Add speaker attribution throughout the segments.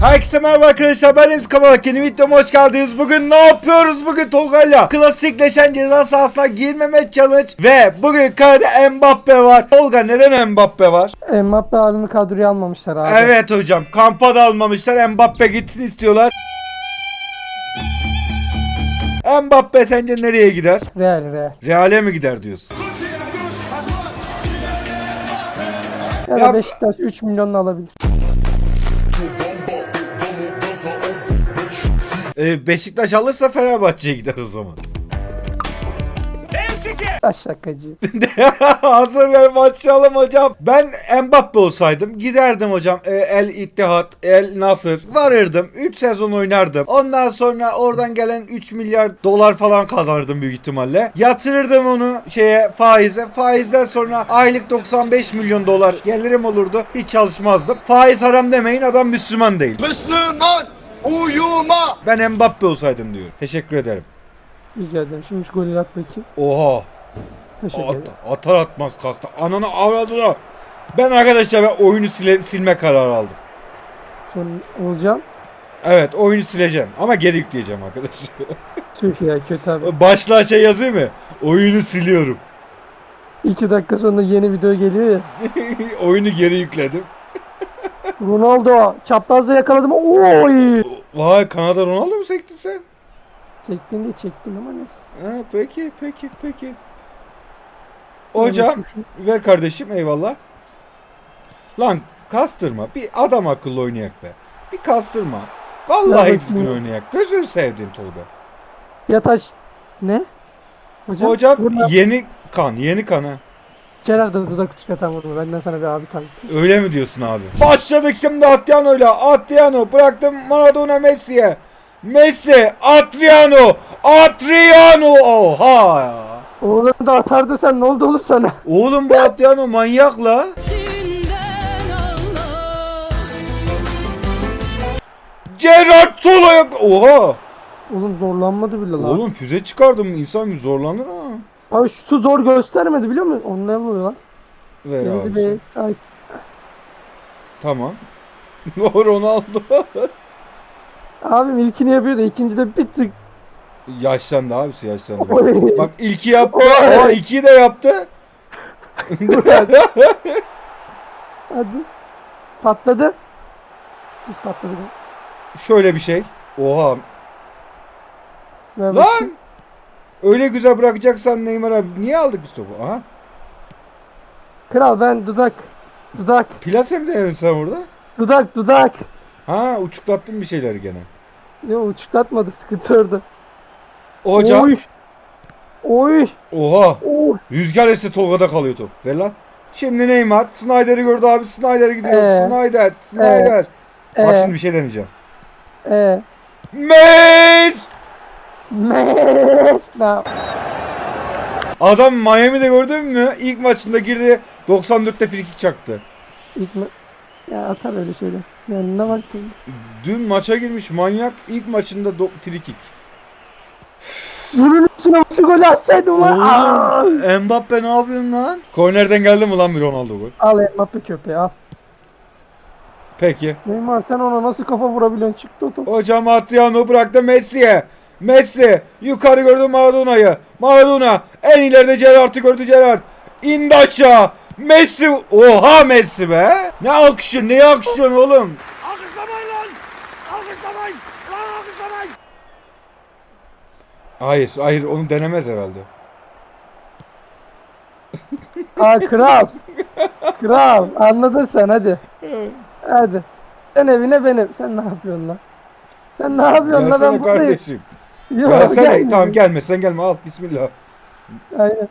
Speaker 1: Herkese merhaba arkadaşlar ben Emz Kamalak yeni videoma hoş geldiniz. Bugün ne yapıyoruz bugün Tolga'yla? Klasikleşen ceza sahasına girmeme challenge ve bugün kalede Mbappe var. Tolga neden Mbappe var?
Speaker 2: Mbappe abimi kadroya almamışlar abi.
Speaker 1: Evet hocam kampa da almamışlar Mbappe gitsin istiyorlar. Mbappe sence nereye gider?
Speaker 2: Real Real.
Speaker 1: Real'e mi gider diyorsun?
Speaker 2: Ya,
Speaker 1: Ya-
Speaker 2: da Beşiktaş 3 milyonla alabilir.
Speaker 1: Ee, Beşiktaş alırsa Fenerbahçe'ye gider o zaman.
Speaker 2: Taş şakacı.
Speaker 1: Hazır ver başlayalım hocam. Ben Mbappe olsaydım giderdim hocam e, El İttihat, El Nasır varırdım. 3 sezon oynardım. Ondan sonra oradan gelen 3 milyar dolar falan kazanırdım büyük ihtimalle. Yatırırdım onu şeye faize. Faizden sonra aylık 95 milyon dolar gelirim olurdu. Hiç çalışmazdım. Faiz haram demeyin adam Müslüman değil.
Speaker 3: Müslüman uyuma.
Speaker 1: Ben Mbappe olsaydım diyor. Teşekkür ederim.
Speaker 2: Rica ederim. Şimdi şu golü at bakayım.
Speaker 1: Oha.
Speaker 2: Teşekkür
Speaker 1: At,
Speaker 2: ederim.
Speaker 1: atar atmaz kasta. Ananı avradına. Ben arkadaşlar ben oyunu sile- silme kararı aldım.
Speaker 2: Sonra olacağım.
Speaker 1: Evet oyunu sileceğim ama geri yükleyeceğim arkadaşlar.
Speaker 2: Ya kötü abi.
Speaker 1: Başlığa şey yazayım mı? Oyunu siliyorum.
Speaker 2: 2 dakika sonra yeni video geliyor ya.
Speaker 1: oyunu geri yükledim.
Speaker 2: Ronaldo çaprazda yakaladım. Oy!
Speaker 1: Vay Kanada Ronaldo mu sektin sen?
Speaker 2: Çektin diye çektim ama neyse.
Speaker 1: Ha, peki peki peki. Hocam ver kardeşim eyvallah. Lan kastırma. Bir adam akıllı oynayak be. Bir kastırma. Vallahi
Speaker 2: Ya
Speaker 1: düzgün oynayak. Gözünü sevdiğim Tolga.
Speaker 2: Yataş. Ne? Hocam,
Speaker 1: Hocam yeni kan, yeni kan ha.
Speaker 2: Gerard'a dudak uçuk atan vurma. Benden sana bir abi tavsiyesi.
Speaker 1: Öyle mi diyorsun abi? Başladık şimdi Adriano'yla. Adriano bıraktım Maradona Messi'ye. Messi, Adriano, Adriano. Oha ya.
Speaker 2: Oğlum da atardı sen ne oldu oğlum sana?
Speaker 1: Oğlum bu Adriano manyak la. Gerard Solo'ya. Oha.
Speaker 2: Oğlum zorlanmadı bile lan.
Speaker 1: Oğlum füze çıkardım. İnsan bir zorlanır ha.
Speaker 2: Abi şutu zor göstermedi biliyor musun? Onunla vuruyor lan.
Speaker 1: Ver
Speaker 2: Remzi
Speaker 1: abi.
Speaker 2: Bey sahip.
Speaker 1: Tamam. Ronaldo.
Speaker 2: Abim ilkini yapıyor da ikincide bir tık.
Speaker 1: yaşlandı abisi yaşlandı. Bak,
Speaker 2: Oy.
Speaker 1: bak ilki yaptı.
Speaker 2: Oy.
Speaker 1: Aa ikiyi de yaptı.
Speaker 2: Hadi. Patladı. Biz patladık.
Speaker 1: Şöyle bir şey. Oha.
Speaker 2: Ver bakayım.
Speaker 1: Lan! Öyle güzel bırakacaksan Neymar abi niye aldık biz topu? Aha.
Speaker 2: Kral ben dudak. Dudak.
Speaker 1: Plase mi denedin sen orada?
Speaker 2: Dudak dudak.
Speaker 1: Ha uçuklattın bir şeyleri gene.
Speaker 2: Ne uçuklatmadı sıkıntı orada.
Speaker 1: Hocam.
Speaker 2: Oy. Oy.
Speaker 1: Oha.
Speaker 2: Oy.
Speaker 1: Rüzgar esti Tolga'da kalıyor top. Ver lan. Şimdi Neymar. Snyder'i gördü abi. Snyder'e gidiyor.
Speaker 2: Ee?
Speaker 1: Snyder. Snyder. Bak
Speaker 2: Ee,
Speaker 1: şimdi bir şey deneyeceğim.
Speaker 2: ee.
Speaker 1: Mes!
Speaker 2: Mesna.
Speaker 1: Adam Miami'de gördün mü? İlk maçında girdi. 94'te frikik çaktı.
Speaker 2: İlk mi? Ya atar öyle şeyler. Yani ne var ki?
Speaker 1: Dün maça girmiş manyak. ilk maçında do- frikik.
Speaker 2: Bunun üstüne şu golü atsaydım lan. Aa!
Speaker 1: Oğlum Mbappe ne yapıyorsun lan? Kornerden geldi mi lan bir Ronaldo gol?
Speaker 2: Al Mbappe köpeği al.
Speaker 1: Peki.
Speaker 2: Neymar sen ona nasıl kafa vurabiliyorsun? Çıktı o top.
Speaker 1: Hocam Adriano bıraktı Messi'ye. Messi yukarı gördü Maradona'yı. Maradona en ileride Gerrard'ı gördü Gerrard. İndi aşağı. Messi. Oha Messi be. Ne alkışı ne alkışıyorsun oğlum?
Speaker 3: Alkışlamayın lan. Alkışlamayın. Lan alkışlamayın.
Speaker 1: Hayır hayır onu denemez herhalde.
Speaker 2: Aa kral. kral. Anladın sen hadi. Hadi. Sen evine benim. Sen ne yapıyorsun lan? Sen ne yapıyorsun lan ben buradayım.
Speaker 1: kardeşim.
Speaker 2: Yok,
Speaker 1: Gelsene.
Speaker 2: gelmiyorum.
Speaker 1: Tamam gelme sen gelme al bismillah.
Speaker 2: Aynen.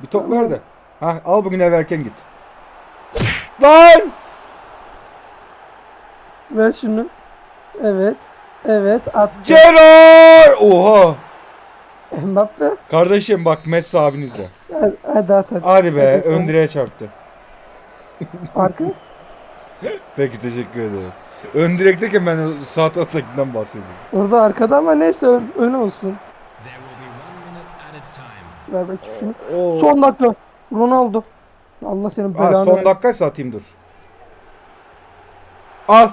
Speaker 1: Bir top ver de. Ha al bugün eve erken git. Lan!
Speaker 2: Ver şunu. Evet. Evet. At.
Speaker 1: Gerrard! Oha!
Speaker 2: Mbappe.
Speaker 1: Kardeşim bak Messi abinize.
Speaker 2: Hadi, hadi at hadi.
Speaker 1: Hadi be ön direğe çarptı.
Speaker 2: Farkı.
Speaker 1: Peki teşekkür ederim. Ön direkteyken ben sağ taraftakinden bahsediyorum.
Speaker 2: Orada arkada ama neyse ön, ön olsun. Ver bakayım şunu.
Speaker 1: Oo.
Speaker 2: Son dakika. Ronaldo. Allah senin
Speaker 1: Aa,
Speaker 2: belanı.
Speaker 1: son dakikaysa atayım dur. Al.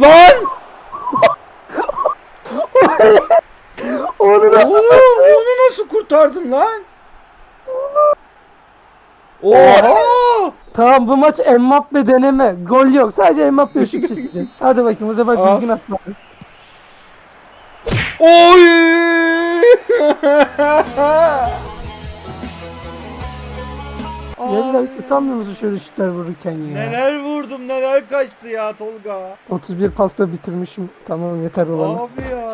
Speaker 1: Lan!
Speaker 2: Onu da-
Speaker 1: Oğlum onu nasıl kurtardın lan? Oha!
Speaker 2: Tamam bu maç Mbappe deneme. Gol yok. Sadece Mbappe şut çekecek. Hadi bakayım o zaman
Speaker 1: Al.
Speaker 2: düzgün atma.
Speaker 1: Oy!
Speaker 2: Yerler tutamıyor musun şöyle şutlar vururken ya?
Speaker 1: neler vurdum neler kaçtı ya Tolga.
Speaker 2: 31 pasta bitirmişim. Tamam yeter olan.
Speaker 1: Abi ya.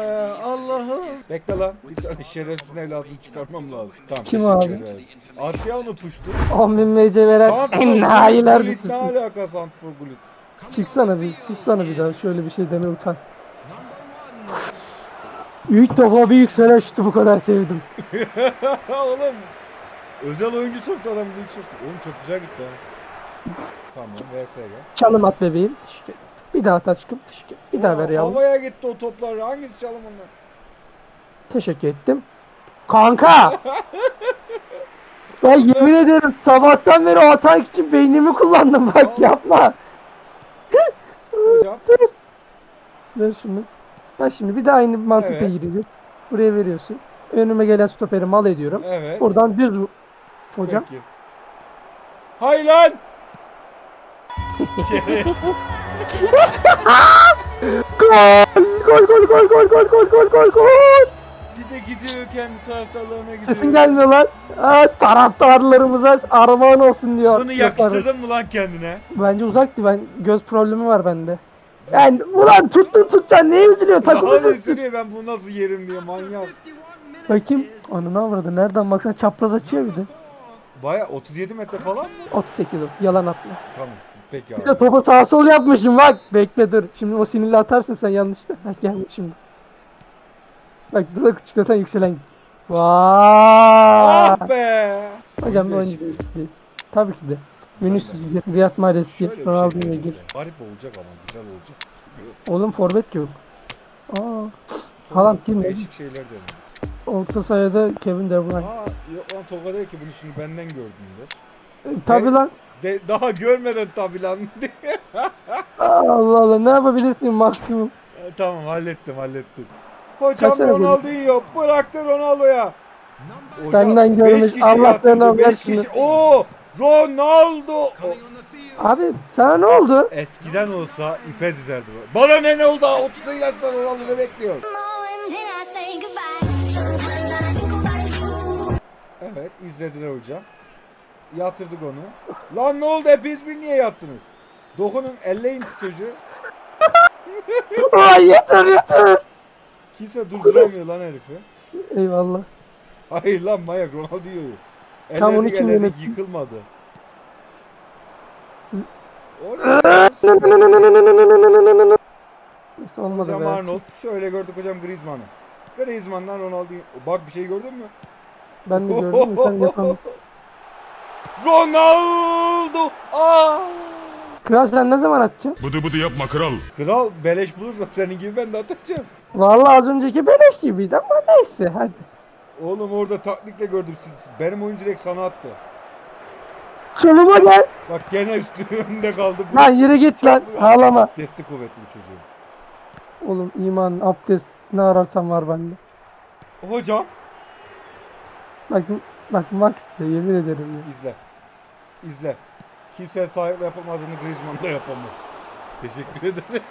Speaker 1: Bekle lan bir tane şerefsizin evladını çıkarmam lazım. Tamam,
Speaker 2: Kim
Speaker 1: teşekkür
Speaker 2: abi?
Speaker 1: ederim. Onu puştu.
Speaker 2: 10 bin MC veren enayiler
Speaker 1: Gullit ne
Speaker 2: bitirsin.
Speaker 1: alaka Santrfor Gullit?
Speaker 2: Çıksana bir, sussana bir daha. Şöyle bir şey deme utan. İlk defa bir yükselen şutu bu kadar sevdim.
Speaker 1: Oğlum. Özel oyuncu soktu adam büyük soktu. Oğlum çok güzel gitti ha. Tamam VSG.
Speaker 2: Çalım at bebeğim. Teşekkür ederim. Bir daha at aşkım. Teşekkür ederim. Bir daha ver yavrum.
Speaker 1: Havaya gitti o toplar. Hangisi çalım onlar?
Speaker 2: Teşekkür ettim. Kanka! Ben yemin ederim sabahtan beri o atak için beynimi kullandım bak yapma.
Speaker 1: Hocam.
Speaker 2: Ver şunu. Ha şimdi bir daha aynı mantıkla
Speaker 1: Evet.
Speaker 2: giriyoruz. Buraya veriyorsun. Önüme gelen stoperi mal ediyorum.
Speaker 1: Evet.
Speaker 2: Buradan düz Hocam.
Speaker 1: Peki. Hay lan!
Speaker 2: Gol! Gol gol gol gol gol gol gol gol gol!
Speaker 1: Bir de gidiyor kendi taraftarlarına gidiyor.
Speaker 2: Sesin gelmiyor lan. Aa, taraftarlarımıza armağan olsun diyor.
Speaker 1: Bunu yakıştırdın mı lan kendine?
Speaker 2: Bence uzaktı. Ben göz problemi var bende. Ben ulan tuttun tutacaksın neye üzülüyor
Speaker 1: Daha
Speaker 2: takımı
Speaker 1: da
Speaker 2: üzülsün.
Speaker 1: üzülüyor ben bunu nasıl yerim diye manyak.
Speaker 2: Bakayım. Ananı avradı. Nereden baksan çapraz açıyor bir de.
Speaker 1: Baya 37 metre falan mı?
Speaker 2: 38 ol. Yalan atma.
Speaker 1: Tamam. Peki
Speaker 2: Bir
Speaker 1: abi.
Speaker 2: de topu sağa sol yapmışım bak. Bekle dur. Şimdi o sinirli atarsın sen yanlışlıkla. Bak gel şimdi. Bak dur küçükleten yükselen git. Vay.
Speaker 1: Ah be!
Speaker 2: Hocam bu oyuncu değil. Tabii ki de. Vinicius gir. Riyad Mahrez
Speaker 1: Şöyle
Speaker 2: gir.
Speaker 1: bir şey
Speaker 2: gir.
Speaker 1: Garip olacak ama güzel olacak.
Speaker 2: Oğlum forvet yok. Aa. Haaland kim?
Speaker 1: Değişik şeyler deniyor.
Speaker 2: Orta sahada Kevin De Bruyne.
Speaker 1: Aa yok lan diyor ki bunu şimdi benden gördün der.
Speaker 2: E, Tabii lan.
Speaker 1: De, daha görmeden tabi lan.
Speaker 2: Allah Allah ne yapabilirsin maksimum.
Speaker 1: E, tamam hallettim hallettim. Hocam
Speaker 2: Kaç sene
Speaker 1: Ronaldinho bıraktı Ronaldo'ya. Hocam,
Speaker 2: Benden görmüş, Allah belanı versin.
Speaker 1: Oo Ronaldo. O-
Speaker 2: Abi sana ne oldu?
Speaker 1: Eskiden olsa ipe dizerdi. Bana ne ne oldu? 30 yaşında Ronaldo ne bekliyor? Evet izlediler hocam. Yatırdık onu. Lan ne oldu hepiniz bir niye yattınız? Dokunun elleyin şu çocuğu.
Speaker 2: Ay yeter yeter.
Speaker 1: Kimse durduramıyor lan herifi.
Speaker 2: Eyvallah.
Speaker 1: Hayır lan manyak Ronaldinho'yu.
Speaker 2: Tam onu
Speaker 1: Elledik
Speaker 2: kim
Speaker 1: elledik
Speaker 2: yönetti?
Speaker 1: yıkılmadı. O ne?
Speaker 2: Neyse olmadı
Speaker 1: hocam
Speaker 2: be.
Speaker 1: Arnold. Şöyle gördük hocam Griezmann'ı. Griezmann'dan Ronaldinho. Bak bir şey gördün mü?
Speaker 2: Ben de gördüm de sen yapamadın.
Speaker 1: Ronaldo! Aa!
Speaker 2: Kral sen ne zaman atacaksın?
Speaker 4: Bıdı bıdı yapma kral.
Speaker 1: Kral beleş bulursam senin gibi ben de atacağım.
Speaker 2: Vallahi az önceki beleş gibiydi ama neyse hadi.
Speaker 1: Oğlum orada taktikle gördüm siz. Benim oyun direkt sana attı.
Speaker 2: Çoluma gel.
Speaker 1: Bak gene üstünde kaldı. Bu
Speaker 2: Lan yürü git lan. Ağlama.
Speaker 1: Testi kuvvetli bu çocuğun.
Speaker 2: Oğlum iman, abdest ne ararsan var bende.
Speaker 1: Hocam
Speaker 2: Bak bak Max ya yemin ederim ya.
Speaker 1: izle. İzle. Kimse sahiple yapamadığını Griezmann da yapamaz. Teşekkür ederim.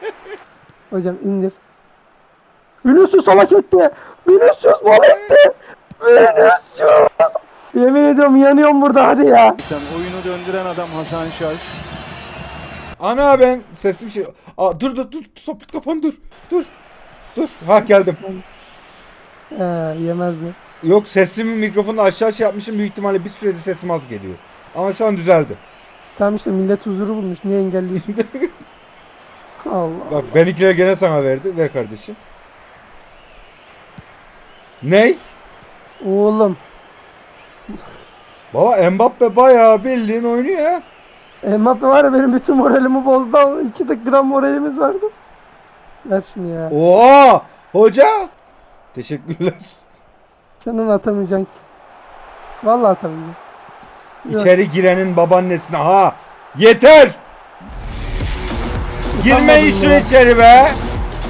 Speaker 2: Hocam indir. Vinicius salak etti. Vinicius mal etti. Vinicius. Yemin ediyorum yanıyorum burada hadi ya.
Speaker 5: Oyunu döndüren adam Hasan Şaş.
Speaker 1: Ana ben sesim şey. Aa, dur dur dur. Sohbet kapan dur. Dur. Dur. Ha geldim.
Speaker 2: He yemez mi?
Speaker 1: Yok sesimi mikrofonu aşağı şey yapmışım. Büyük ihtimalle bir süredir sesim az geliyor. Ama şu an düzeldi.
Speaker 2: Tamam işte millet huzuru bulmuş. Niye engelliyorsun? Allah.
Speaker 1: Bak benimkiler gene sana verdi. Ver kardeşim. Ney?
Speaker 2: Oğlum.
Speaker 1: Baba Mbappe bayağı bildiğin oynuyor ya.
Speaker 2: Mbappe var ya benim bütün moralimi bozdu ama 2 gram moralimiz vardı. Ver şunu ya.
Speaker 1: Oha! Hoca! Teşekkürler.
Speaker 2: Sen onu atamayacaksın ki. Vallahi atamayacaksın.
Speaker 1: İçeri girenin babaannesine ha. Yeter! Girmeyin şu içeri be.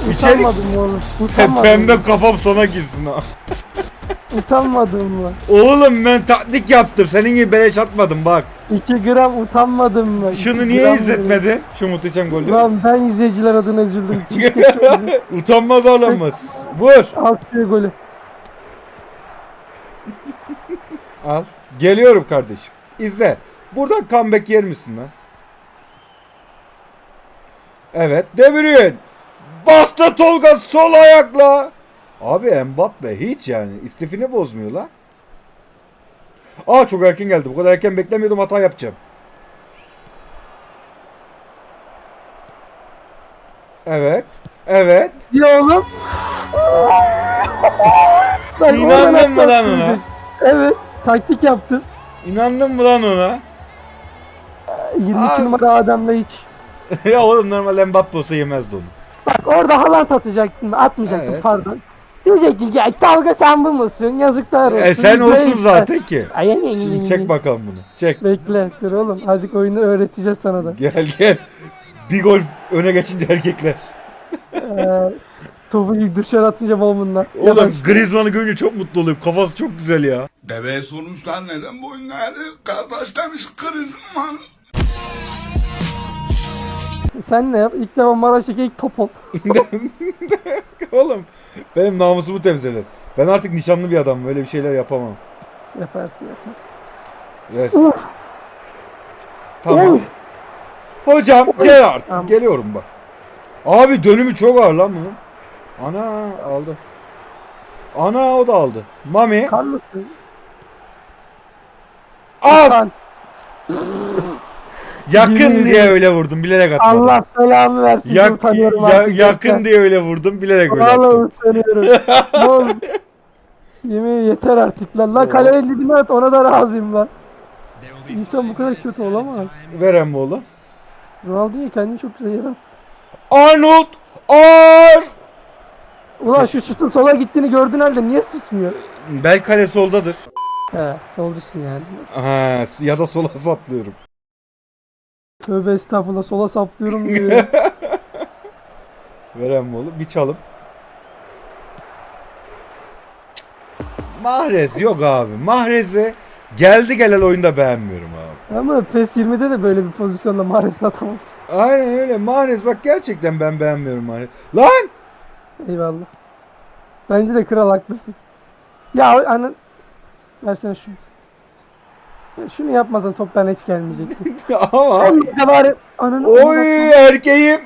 Speaker 1: İçeri
Speaker 2: Utanmadım oğlum? Utanmadım
Speaker 1: pembe kafam sana girsin ha.
Speaker 2: Utanmadım mı?
Speaker 1: Oğlum ben taktik yaptım. Senin gibi beleş atmadım bak.
Speaker 2: 2 gram utanmadım mı?
Speaker 1: Şunu
Speaker 2: İki
Speaker 1: niye
Speaker 2: gram
Speaker 1: izletmedin? Şu muhteşem golü.
Speaker 2: dedim. Lan ben izleyiciler adına üzüldüm. Şöyle.
Speaker 1: Utanmaz olamaz. Vur.
Speaker 2: Al şu golü.
Speaker 1: Al. Geliyorum kardeşim. İzle. Buradan comeback yer misin lan? Evet. De Bruyne. Bastı Tolga sol ayakla. Abi Mbappe hiç yani. istifini bozmuyor lan. Aa çok erken geldi. Bu kadar erken beklemiyordum hata yapacağım. Evet. Evet.
Speaker 2: Ya oğlum. Bak,
Speaker 1: İnandın mı lan ona?
Speaker 2: Evet. Taktik yaptım.
Speaker 1: İnandın mı lan ona?
Speaker 2: 22
Speaker 1: Abi.
Speaker 2: numara adamla hiç.
Speaker 1: ya oğlum normal Mbappe olsa yemezdi onu.
Speaker 2: Orada Haaland atacaktım. Atmayacaktım
Speaker 1: Evet.
Speaker 2: pardon. Diyecek ki ya Talga sen bu musun? Yazıklar olsun.
Speaker 1: E sen olsun
Speaker 2: işte.
Speaker 1: zaten ki.
Speaker 2: Ay, ay, ay,
Speaker 1: Şimdi
Speaker 2: ay,
Speaker 1: çek
Speaker 2: ay.
Speaker 1: bakalım bunu. Çek.
Speaker 2: Bekle dur oğlum. Azıcık oyunu öğreteceğiz sana da.
Speaker 1: Gel gel. Bir gol öne geçince erkekler.
Speaker 2: Ee, topu dışarı atınca bombundan.
Speaker 1: Oğlum Griezmann'ı görünce çok mutlu oluyorum. Kafası çok güzel ya.
Speaker 3: Deveye sormuşlar neden bu oyunları? Kardeş demiş krizim var.
Speaker 2: Sen ne yap? İlk defa Maraş'taki ilk top ol.
Speaker 1: Oğlum benim namusumu temsil eder. Ben artık nişanlı bir adamım. Böyle bir şeyler yapamam.
Speaker 2: Yaparsın yapar.
Speaker 1: Yes.
Speaker 2: Uf.
Speaker 1: Tamam. Hocam Gerrard.
Speaker 2: Tamam.
Speaker 1: Geliyorum bak. Abi dönümü çok ağır lan bunun. Ana aldı. Ana o da aldı. Mami.
Speaker 2: Carlos.
Speaker 1: Al.
Speaker 2: Kan.
Speaker 1: Yakın diye öyle vurdum. Bilerek atmadım.
Speaker 2: Allah belamı versin.
Speaker 1: Yak-
Speaker 2: utanıyorum
Speaker 1: ya- yakın diye öyle vurdum. Bilerek öyle
Speaker 2: Vallahi
Speaker 1: attım.
Speaker 2: utanıyorum. ne oldu? Yemin yeter artık lan. Lan kalenin dibine at ona da razıyım lan. İnsan bu kadar kötü olamaz.
Speaker 1: Verem oğlum.
Speaker 2: Ronaldinho kendini çok güzel yarattı.
Speaker 1: Arnold. Ar.
Speaker 2: Ulan şu şutun sola gittiğini gördün halde niye susmuyor?
Speaker 1: Bel kale soldadır.
Speaker 2: He solcusun yani.
Speaker 1: Ha, ya da sola saplıyorum.
Speaker 2: Tövbe estağfurullah sola saplıyorum diyor.
Speaker 1: Verem oğlum. Bir çalım. Mahrez yok abi. Mahrez'i geldi gelel oyunda beğenmiyorum abi.
Speaker 2: Ama PES 20'de de böyle bir pozisyonda Mahrez'in atamam.
Speaker 1: Aynen öyle. Mahrez bak gerçekten ben beğenmiyorum Mahrez. Lan!
Speaker 2: Eyvallah. Bence de kral haklısın. Ya anan... Versene şunu. Ya şunu yapmasan top bana hiç gelmeyecekti.
Speaker 1: Ama
Speaker 2: Sen de bari ananı...
Speaker 1: oy erkeğim.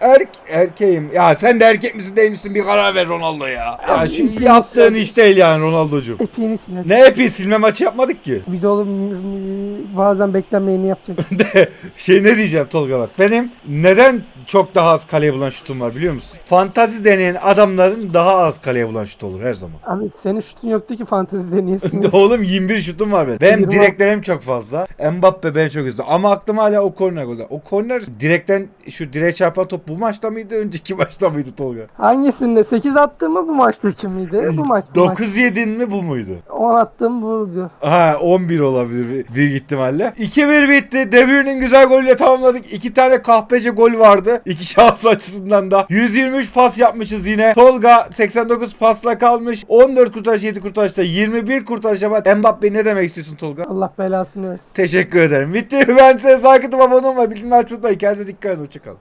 Speaker 1: Erk erkeğim. Ya sen de erkek misin değil misin bir karar ver Ronaldo ya. Ya şu
Speaker 2: Abi,
Speaker 1: yaptığın iş değil yani Ronaldocuğum.
Speaker 2: Epiğini sil hadi.
Speaker 1: Ne yapayım silme maçı yapmadık ki.
Speaker 2: Videolu m- m- bazen beklenmeyeni yapacak.
Speaker 1: de şey ne diyeceğim Tolga bak. Benim neden çok daha az kaleye bulan şutum var biliyor musun? Fantazi deneyen adamların daha az kaleye bulan şut olur her zaman.
Speaker 2: Abi senin şutun yoktu ki fantezi deneyesin.
Speaker 1: Oğlum 21 şutum var benim. Benim
Speaker 2: Yirmi-
Speaker 1: direklerim çok fazla. Mbappe beni çok üzdü. Ama aklım hala o korner golü. O korner direkten şu direğe çarpan top bu maçta mıydı? Önceki maçta mıydı Tolga?
Speaker 2: Hangisinde? 8 attığım mı bu maçtaki miydi? Bu maç. bu maç.
Speaker 1: 9 yedin mi bu muydu?
Speaker 2: 10 attığım buydu.
Speaker 1: Ha 11 olabilir bir- büyük ihtimalle. 2-1 bitti. De Bruyne'in güzel golüyle tamamladık. 2 tane kahpece gol vardı. İki şahıs açısından da. 123 pas yapmışız yine. Tolga 89 pasla kalmış. 14 kurtarış 7 kurtarışta 21 kurtarış ama Mbappe ne demek istiyorsun Tolga?
Speaker 2: Allah belasını versin.
Speaker 1: Teşekkür ederim. Bitti. Ben size saygı abone olmayı bildirimler tutmayı. Kendinize dikkat edin. Hoşçakalın.